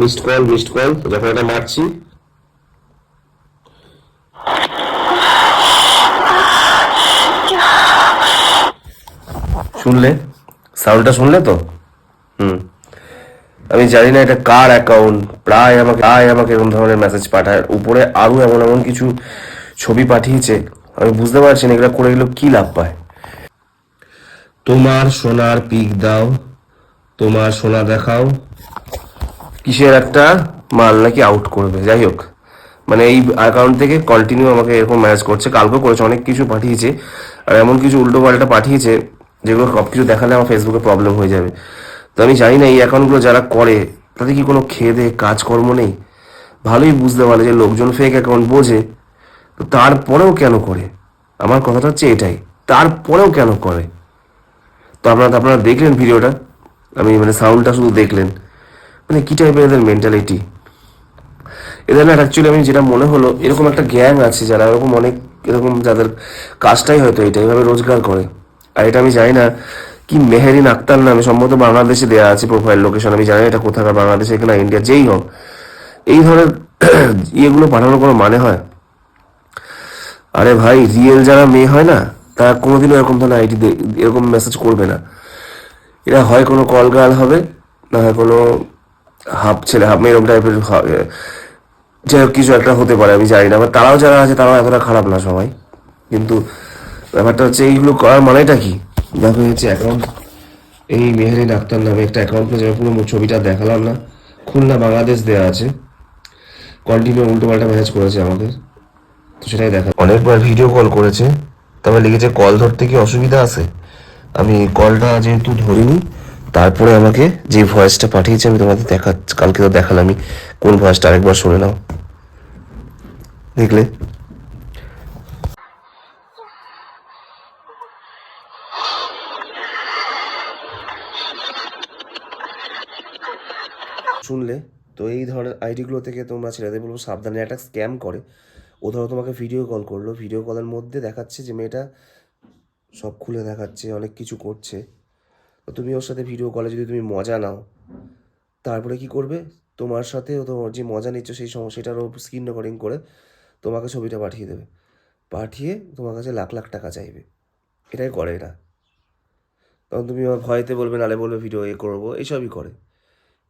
Missed call missed call যখন এটা মারছি। শুনলে? সাউন্ডটা শুনলে তো? হুম। আমি জানি না এটা কার অ্যাকাউন্ট প্রায় আমাকে প্রায় আমাকে এরকম ধরনের মেসেজ পাঠায়। উপরে আরও এমন এমন কিছু ছবি পাঠিয়েছে। আমি বুঝতে পারছি না এগুলো করে এগুলো কি লাভ পায়। তোমার সোনার পিক দাও। তোমার সোনা দেখাও। কিসের একটা মাল নাকি আউট করবে? যাই হোক মানে এই অ্যাকাউন্ট থেকে কন্টিনিউ আমাকে এরকম ম্যানেজ করছে। কালকেও করেছে, অনেক কিছু পাঠিয়েছে। আর এমন কিছু উল্টো পাল্টা পাঠিয়েছে, যেগুলো সব কিছু দেখালে আমার ফেসবুকে প্রবলেম হয়ে যাবে। তো আমি জানি না এই অ্যাকাউন্টগুলো যারা করে, তাদের কি কোনো খেয়ে দেয়ে কাজকর্ম নেই? ভালোই বুঝতে পারে যে লোকজন ফেক অ্যাকাউন্ট বোঝে। তো তারপরেও কেন করে? আমার কথাটা হচ্ছে এটাই। তারপরেও কেন করে? তো আপনারা আপনারা দেখলেন ভিডিওটা? আমি মানে সাউন্ডটা শুধু দেখলেন। মানে কি টাইপের এদের মেন্টালিটি এদের না অ্যাকচুয়ালি আমি যেটা মনে হলো, এরকম একটা গ্যাং আছে যারা এরকম অনেক, এরকম যাদের কাজটাই হয়তো এটা এইভাবে রোজগার করে। আর এটা আমি জানি না কি মেহেরিন আক্তার নামে সম্ভবত বাংলাদেশে দেওয়া আছে প্রোফাইল লোকেশন আমি জানি এটা কোথাকার, বাংলাদেশে কিনা ইন্ডিয়া যেই হোক। এই ধরনের ইয়েগুলো পাঠানোর কোনো মানে হয়? আরে ভাই রিয়েল যারা মেয়ে হয় না, তারা কোনোদিনও এরকম ধরনের আইডি এরকম মেসেজ করবে না। এরা হয় কোনো কল গার্ল হবে, না হয় কোনো হাফ ছেলে হাফ মেয়ে এরকম টাইপের যাই হোক কিছু একটা হতে পারে, আমি জানি না আবার তারাও যারা আছে, তারাও এতটা খারাপ না সবাই। কিন্তু ব্যাপারটা হচ্ছে, এইগুলো করার মানেটা কি? দেখো হচ্ছে অ্যাকাউন্ট এই মেহেরিন আক্তার নামে একটা অ্যাকাউন্ট যেটা পুরো ছবিটা দেখালাম না। খুলনা, বাংলাদেশ দেওয়া আছে। কন্টিনিউ উল্টো পাল্টা ম্যানেজ করেছে আমাদের। তো সেটাই দেখা অনেকবার ভিডিও কল করেছে তবে লিখেছে কল ধরতে কি অসুবিধা আছে? আমি কলটা যেহেতু ধরিনি তারপরে আমাকে যে ভয়েসটা পাঠিয়েছে, আমি তোমাদের দেখা কালকে তো দেখালামই। কোন ভয়েসটা আরেকবার শুনে নাও। দেখলে? শুনলে? তো এই ধরনের আইডিগুলো থেকে তোমরা ছেলেদের বলব সাবধানে একটা স্ক্যাম করে। ও ধরো তোমাকে ভিডিও কল করল। ভিডিও কলের মধ্যে দেখাচ্ছে যে মেয়েটা সব খুলে দেখাচ্ছে, অনেক কিছু করছে। তো তুমি ওর সাথে ভিডিও কলে যদি তুমি মজা নাও, তারপরে কি করবে? তোমার সাথে ও তোমার যে মজা নিচ্ছ সেই সেটারও স্ক্রিন রেকর্ডিং করে তোমাকে ছবিটা পাঠিয়ে দেবে। পাঠিয়ে তোমার কাছে লাখ লাখ টাকা চাইবে। এটাই করে এরা। তখন তুমি ভয়তে বলবে, নালে বলবে ভিডিও এ করব, এইসবই করে।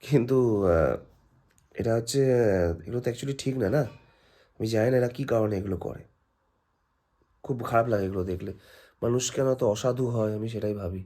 কিন্তু এটা হচ্ছে, এগুলো তো অ্যাকচুয়ালি ঠিক না না? আমি জানি না এরা কী কারণে এগুলো করে। খুব খারাপ লাগে এগুলো দেখলে। মানুষ কেন তো অসাধু হয়? আমি সেটাই ভাবি।